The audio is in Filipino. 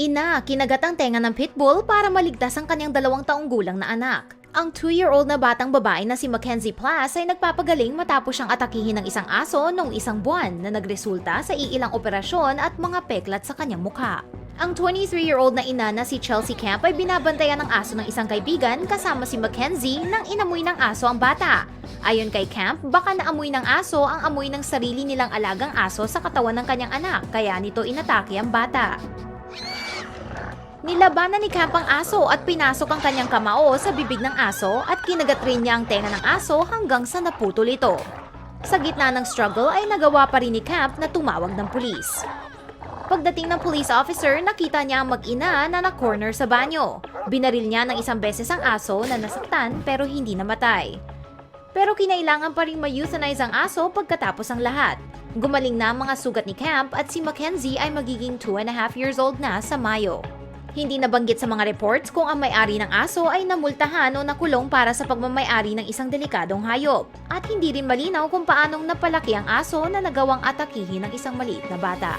Ina, kinagat ang tenga ng pitbull para maligtas ang kanyang dalawang taong gulang na anak. Ang 2-year-old na batang babae na si Mackenzie Plas ay nagpapagaling matapos siyang atakihin ng isang aso noong isang buwan na nagresulta sa iilang operasyon at mga peklat sa kanyang mukha. Ang 23-year-old na ina na si Chelsea Camp ay binabantayan ng aso ng isang kaibigan kasama si Mackenzie nang inamoy ng aso ang bata. Ayon kay Camp, baka naamoy ng aso ang amoy ng sarili nilang alagang aso sa katawan ng kanyang anak kaya nito inatake ang bata. Nilabanan ni Camp ang aso at pinasok ang kanyang kamao sa bibig ng aso at kinagat rin niya ang tenga ng aso hanggang sa naputol ito. Sa gitna ng struggle ay nagawa pa rin ni Camp na tumawag ng pulis. Pagdating ng police officer, nakita niya ang mag-ina na na-corner sa banyo. Binaril niya ng isang beses ang aso na nasaktan pero hindi namatay. Pero kinailangan pa rin ma-euthanize ang aso pagkatapos ang lahat. Gumaling na ang mga sugat ni Camp at si Mackenzie ay magiging 2 and a half years old na sa Mayo. Hindi nabanggit sa mga reports kung ang may-ari ng aso ay namultahan o nakulong para sa pagmamayari ng isang delikadong hayop. At hindi rin malinaw kung paanong napalaki ang aso na nagawang atakihin ng isang maliit na bata.